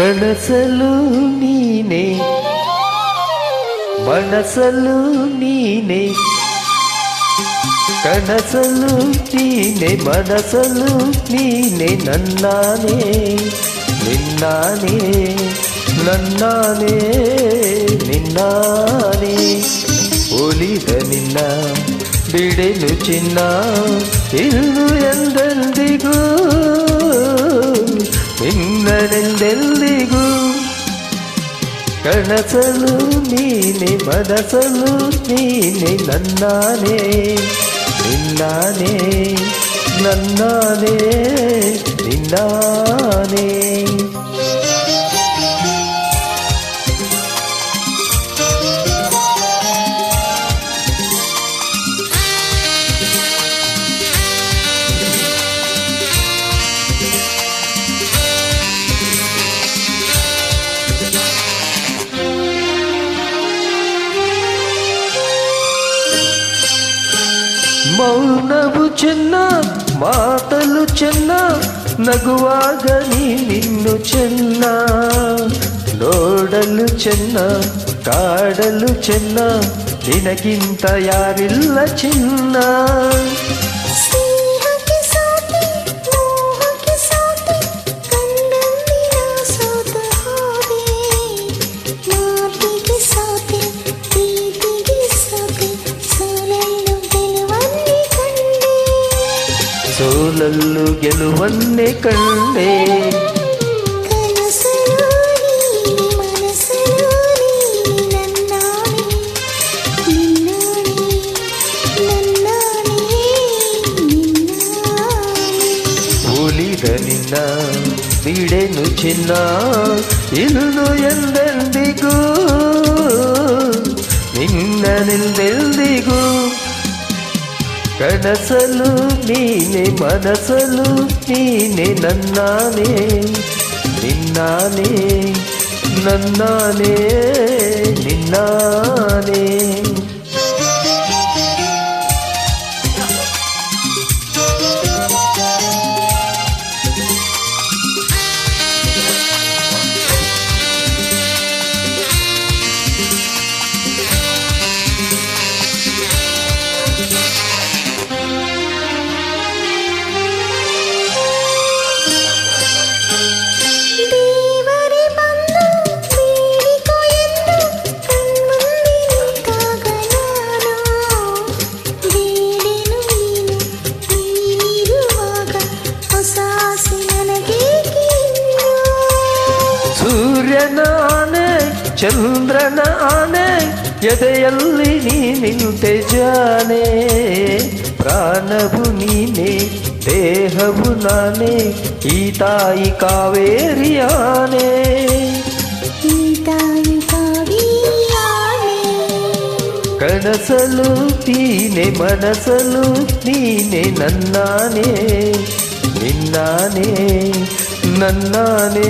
ಕನಸಲು ನೀನೆ ಮನಸಲು ನೀನೆ ಕನಸಲು ನೀನೆ ಮನಸಲು ನೀನೆ ನನ್ನಾನೇ ನಿನ್ನಾನೇ ನನ್ನಾನೇ ನಿನ್ನಾನೇ ಒಲಿದ ನಿನ್ನ ಬಿಡೆನು ಚಿನ್ನ ಇನ್ನು ಎಂದೆಂದಿಗೂ ಕನಸಲು ನೀನೆ ಮನಸಲು ನೀನೆ ನನ್ನಾನೇ ನಿನ್ನಾನೇ ನನ್ನಾನೇ ನಿನ್ನಾನೇ మౌనవు చిన్న మాటలు చిన్న నగువాగని నిన్ను చిన్న. ನೋಡಲು ಚೆನ್ನ ಕಾಡಲು ಚೆನ್ನ ನಿನಗಿಂತ ಯಾರಿಲ್ಲ చిన్న. ಕಲ್ಲೂ ಗೆಲುವನ್ನೇ ಕಂಡೆ ನಿನ್ನ ಬಿಡೆನು ಚಿನ್ನ ಇನ್ನು ಎಂದೆಂದಿಗೂ ನಿನ್ನ ನಿಂದೆಂದಿಗೂ ಕನಸಲು ನೀನೆ ಮನಸಲು ನೀನೆ ನನ್ನಾನೇ ನಿನ್ನಾನೇ ನನ್ನಾನೇ ನಿನ್ನಾನೇ. ಸೂರ್ಯನ ಆನೆ ಚಂದ್ರನ ಆನೆ ಎದೆಯಲ್ಲಿ ನೀ ನಿಂತೆ ಜಾನೆ. ಪ್ರಾಣವು ನೀನೆ ದೇಹವು ನಾನೇ ಈ ತಾಯಿ ಕಾವೇರಿಯಾನೆ ಈ ತಾಯಿ ಕನಸಲು ನೀನೆ ಮನಸಲು ನೀನೆ ನನ್ನಾನೇ. ನಿನ್ನಾನೇ ನನ್ನಾನೇ.